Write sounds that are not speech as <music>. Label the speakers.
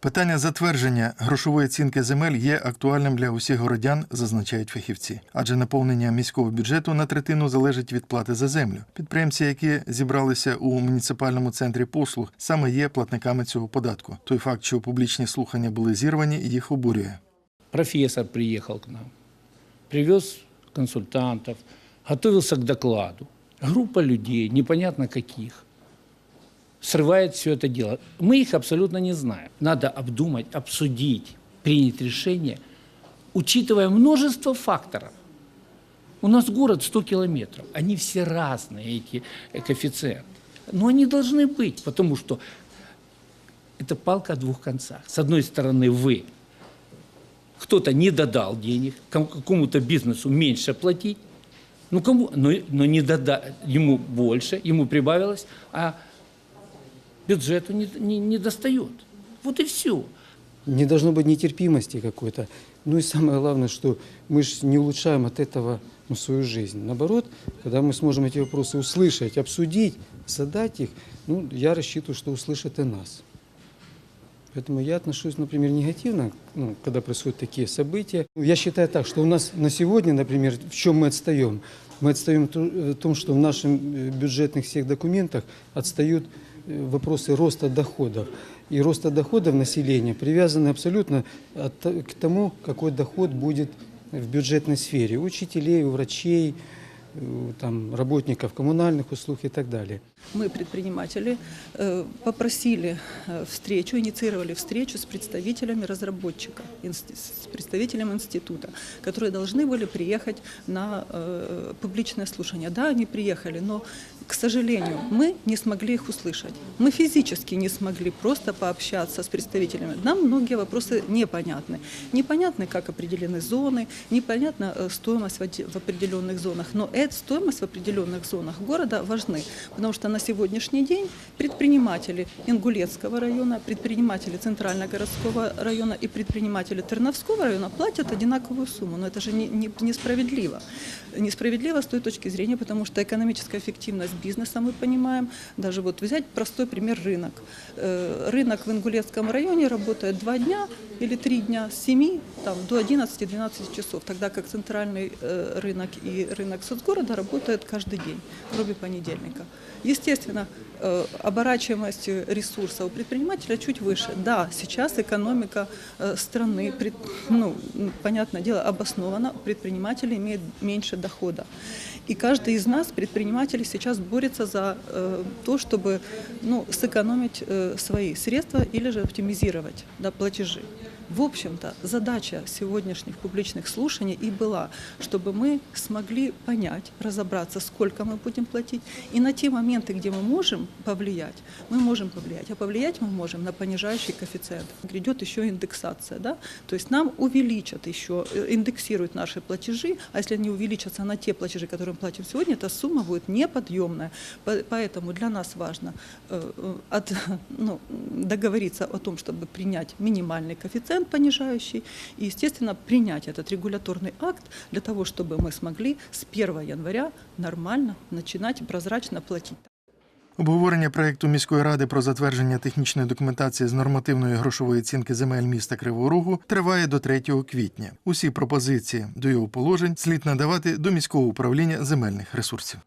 Speaker 1: Питання затвердження грошової оцінки земель є актуальним для усіх городян, зазначають фахівці. Адже наповнення міського бюджету на третину залежить від плати за землю. Підприємці, які зібралися у муніципальному центрі послуг, саме є платниками цього податку. Той факт, що публічні слухання були зірвані, їх обурює.
Speaker 2: Профессор приехал к нам, привез консультантов, готовился к докладу. Группа людей, непонятно каких, срывает все это дело. Мы их абсолютно не знаем. Надо обдумать, обсудить, принять решение, учитывая множество факторов. У нас город 100 километров. Они все разные, эти э, коэффициенты. Но они должны быть, потому что это палка о двух концах. С одной стороны, вы кто-то не додал денег, ком- какому-то бизнесу меньше платить, ну кому, но, но не дода, ему больше, ему прибавилось, а бюджету не, не, не достает. Вот и все.
Speaker 3: Не должно быть нетерпимости какой-то. Ну и самое главное, что мы же не улучшаем от этого ну, свою жизнь. Наоборот, когда мы сможем эти вопросы услышать, обсудить, задать их, ну, я рассчитываю, что услышат и нас. Поэтому я отношусь, например, негативно, ну, когда происходят такие события. Я считаю так, что у нас на сегодня, например, в чем мы отстаем? Мы отстаем то- в том, что в наших э, бюджетных всех документах отстают э, вопросы роста доходов. И роста доходов населения привязаны абсолютно к тому, какой доход будет в бюджетной сфере. У учителей, у врачей, там, работников коммунальных услуг и так далее.
Speaker 4: Мы, предприниматели, э, попросили э, встречу, инициировали встречу с представителями разработчика, с представителем института, которые должны были приехать на э, публичное слушание. Да, они приехали, но, к сожалению, мы не смогли их услышать. Мы физически не смогли просто пообщаться с представителями. Нам многие вопросы непонятны. Непонятно, как определены зоны, непонятна э, стоимость в определенных зонах. Но эта стоимость в определенных зонах города важны, потому что на сегодняшний день предприниматели Ингулецкого района, предприниматели Центрально-городского района и предприниматели Терновского района платят одинаковую сумму. Но это же не- не- несправедливо. Несправедливо с той точки зрения, потому что экономическая эффективность бизнеса, мы понимаем, даже вот взять простой пример рынок. Э, Рынок в Ингулецком районе работает два дня или три дня с 7 там, до 11-12 часов, тогда как центральный э, рынок и рынок соцгорода работает каждый день, кроме понедельника. Естественно, э, оборачиваемость ресурса у предпринимателя чуть выше. Да, сейчас экономика э, страны, ну, понятное дело, обоснована, предприниматели имеют меньше дохода. И каждый из нас, предпринимателей, сейчас борется за э, то, чтобы ну, сэкономить свои средства или же оптимизировать да, платежи. В общем-то, задача сегодняшних публичных слушаний и была, чтобы мы смогли понять, разобраться, сколько мы будем платить, и на те моменты, где мы можем повлиять, мы можем повлиять. А повлиять мы можем на понижающий коэффициент. Грядет еще индексация, да? то есть нам увеличат еще, э, индексируют наши платежи, а если они увеличатся на те платежи, которые мы платим сегодня, эта сумма будет неподъемная. По- Поэтому для нас важно э, э, от, <laughs> ну, договориться о том, чтобы принять минимальный коэффициент понижающий и, естественно, принять этот регуляторный акт для того, чтобы мы смогли с 1 января нормально начинать прозрачно платить.
Speaker 1: Обговорення проєкту міської ради про затвердження технічної документації з нормативної грошової оцінки земель міста Кривого Рогу триває до 3 квітня. Усі пропозиції до його положень слід надавати до міського управління земельних ресурсів.